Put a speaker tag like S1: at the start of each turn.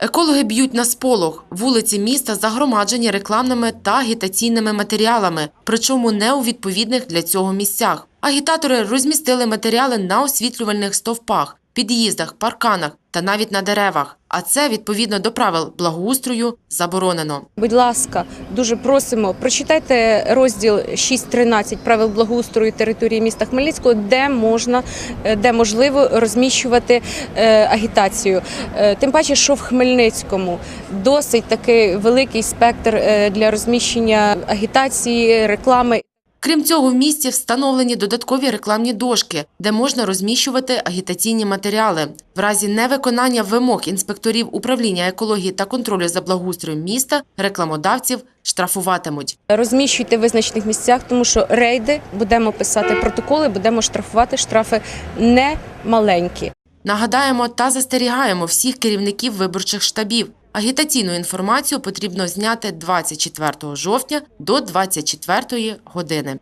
S1: Екологи б'ють на сполох. Вулиці міста загромаджені рекламними та агітаційними матеріалами, причому не у відповідних для цього місцях. Агітатори розмістили матеріали на освітлювальних стовпах, під'їздах, парканах та навіть на деревах. А це відповідно до правил благоустрою заборонено.
S2: Будь ласка, дуже просимо, прочитайте розділ 6.13 правил благоустрою території міста Хмельницького, де можна, е, де можливо розміщувати е, агітацію. Е, Тим паче, що в Хмельницькому досить такий великий спектр для розміщення агітації, реклами.
S1: Крім цього, в місті встановлені додаткові рекламні дошки, де можна розміщувати агітаційні матеріали. В разі невиконання вимог інспекторів управління екології та контролю за благоустроєм міста рекламодавців штрафуватимуть.
S2: Розміщуйте в визначених місцях, тому що рейди будемо писати протоколи, будемо штрафувати. Штрафи не маленькі.
S1: Нагадаємо та застерігаємо всіх керівників виборчих штабів. Агітаційну інформацію потрібно зняти 24 жовтня до 24 години.